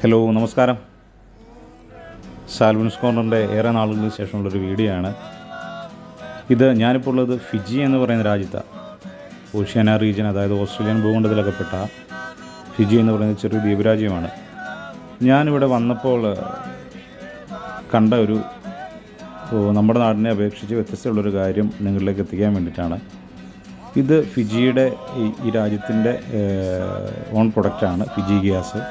Hello നമസ്കാരം. സാൽവിൻസ് കോർണറിന്റെ ഏറെ നാളുകൾക്ക് ശേഷമുള്ളൊരു വീഡിയോ ആണ് ഇത് ഞാനിപ്പോൾ ഉള്ളത് ഫിജി എന്ന് പറയുന്ന രാജ്യത്താണ് ഓഷ്യാന റീജിയൻ അതായത് ഓസ്ട്രേലിയൻ ഭൂഖണ്ഡത്തിലകപ്പെട്ട ഫിജി എന്ന് പറയുന്ന ചെറിയ ദ്വീപരാജ്യമാണ്. ഞാനിവിടെ വന്നപ്പോൾ കണ്ട ഒരു നമ്മുടെ നാടിനെ അപേക്ഷിച്ച് വ്യത്യസ്തമുള്ളൊരു കാര്യം നിങ്ങളിലേക്ക് എത്തിക്കാൻ വേണ്ടിയിട്ടാണ്. ഇത് ഫിജിയുടെ ഈ രാജ്യത്തിന്റെ ഓൺ പ്രൊഡക്റ്റാണ് ഫിജി ഗ്യാസ്.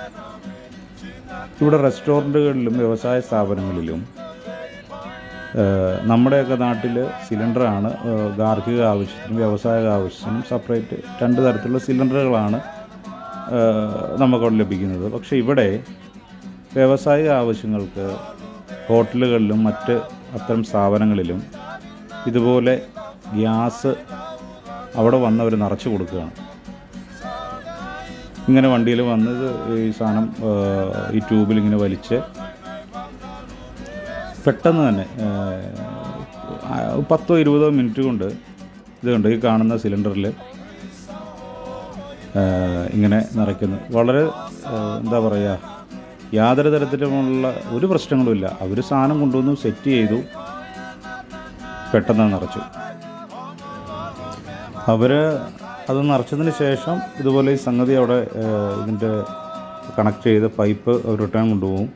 ഇവിടെ റെസ്റ്റോറന്റുകളിലും വ്യവസായ സ്ഥാപനങ്ങളിലും നമ്മുടെയൊക്കെ നാട്ടിൽ സിലിണ്ടറാണ് ഗാർഹിക ആവശ്യത്തിനും വ്യാവസായിക ആവശ്യത്തിനും സെപ്പറേറ്റ് രണ്ട് തരത്തിലുള്ള സിലിണ്ടറുകളാണ് നമുക്കവിടെ ലഭിക്കുന്നത്. പക്ഷേ ഇവിടെ വ്യാവസായിക ആവശ്യങ്ങൾക്ക് ഹോട്ടലുകളിലും മറ്റ് അത്തരം സ്ഥാപനങ്ങളിലും ഇതുപോലെ ഗ്യാസ് അവിടെ വന്നവർ നിറച്ചു കൊടുക്കുകയാണ്. ഇങ്ങനെ വണ്ടിയിൽ വന്ന് ഈ സാധനം ഈ ട്യൂബിൽ ഇങ്ങനെ വലിച്ച് പെട്ടെന്ന് തന്നെ പത്തോ ഇരുപതോ മിനിറ്റ് കൊണ്ട് ഇതുണ്ട് ഈ കാണുന്ന സിലിണ്ടറിൽ ഇങ്ങനെ നിറയ്ക്കുന്നു. വളരെ എന്താ പറയുക യാതൊരു തരത്തിലുമുള്ള ഒരു പ്രശ്നങ്ങളുമില്ല അവർ സാധനം കൊണ്ടുവന്നു സെറ്റ് ചെയ്തു. പെട്ടെന്ന് നിറച്ചു. അവർ അത് നിറച്ചതിന് ശേഷം ഇതുപോലെ ഈ സംഗതി അവിടെ ഇതിന്റെ കണക്ട് ചെയ്ത് പൈപ്പ് റിട്ടേൺ കൊണ്ടുപോകും.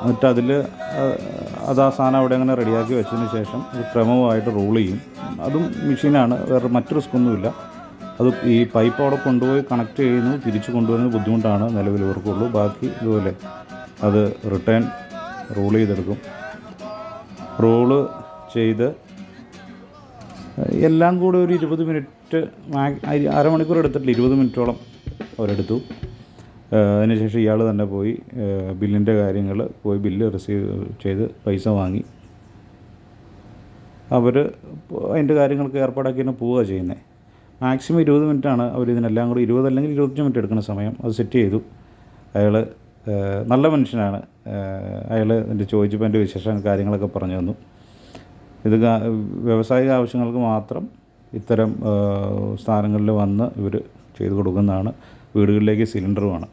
എന്നിട്ട് അതിൽ അത് ആ സാധനം അവിടെ അങ്ങനെ റെഡിയാക്കി വെച്ചതിന് ശേഷം ഇത് ക്രമമായിട്ട് റോൾ ചെയ്യും. അതും മെഷീനാണ് വേറെ മറ്റു റിസ്ക് ഒന്നുമില്ല. അത് ഈ പൈപ്പ് അവിടെ കൊണ്ടുപോയി കണക്ട് ചെയ്യുന്നു തിരിച്ചു കൊണ്ടുവരുന്നത് ബുദ്ധിമുട്ടാണ് നിലവിൽ ഇവർക്കുള്ളൂ. ബാക്കി ഇതുപോലെ അത് റിട്ടേൺ റോൾ ചെയ്തെടുക്കും. റോൾ ചെയ്ത് എല്ലാം കൂടെ ഒരു ഇരുപത് മിനിറ്റ് അരമണിക്കൂർ എടുത്തിട്ടില്ല ഇരുപത് മിനിറ്റോളം അവരെടുത്തു. അതിനുശേഷം ഇയാൾ തന്നെ പോയി ബില്ലിന്റെ കാര്യങ്ങൾ പോയി ബില്ല് റിസീവ് ചെയ്ത് പൈസ വാങ്ങി. അവർ അതിന്റെ കാര്യങ്ങൾക്ക് ഏർപ്പാടാക്കി തന്നെ പോവുക ചെയ്യുന്നത് മാക്സിമം ഇരുപത് മിനിറ്റാണ് അവർ ഇതിനെല്ലാം കൂടി ഇരുപത് അല്ലെങ്കിൽ ഇരുപത്തഞ്ച് മിനിറ്റ് എടുക്കുന്ന സമയം. അത് സെറ്റ് ചെയ്തു. അയാൾ നല്ല മനുഷ്യനാണ്. അയാൾ എന്റെ ചോദിച്ചപ്പോൾ എന്റെ വിശേഷം കാര്യങ്ങളൊക്കെ പറഞ്ഞു തന്നു. ഇത് വ്യവസായിക ആവശ്യങ്ങൾക്ക് മാത്രം ഇത്തരം സ്ഥാനങ്ങളിൽ വന്ന് ഇവർ ചെയ്തു കൊടുക്കുന്നതാണ്. വീടുകളിലേക്ക് സിലിണ്ടറുമാണ്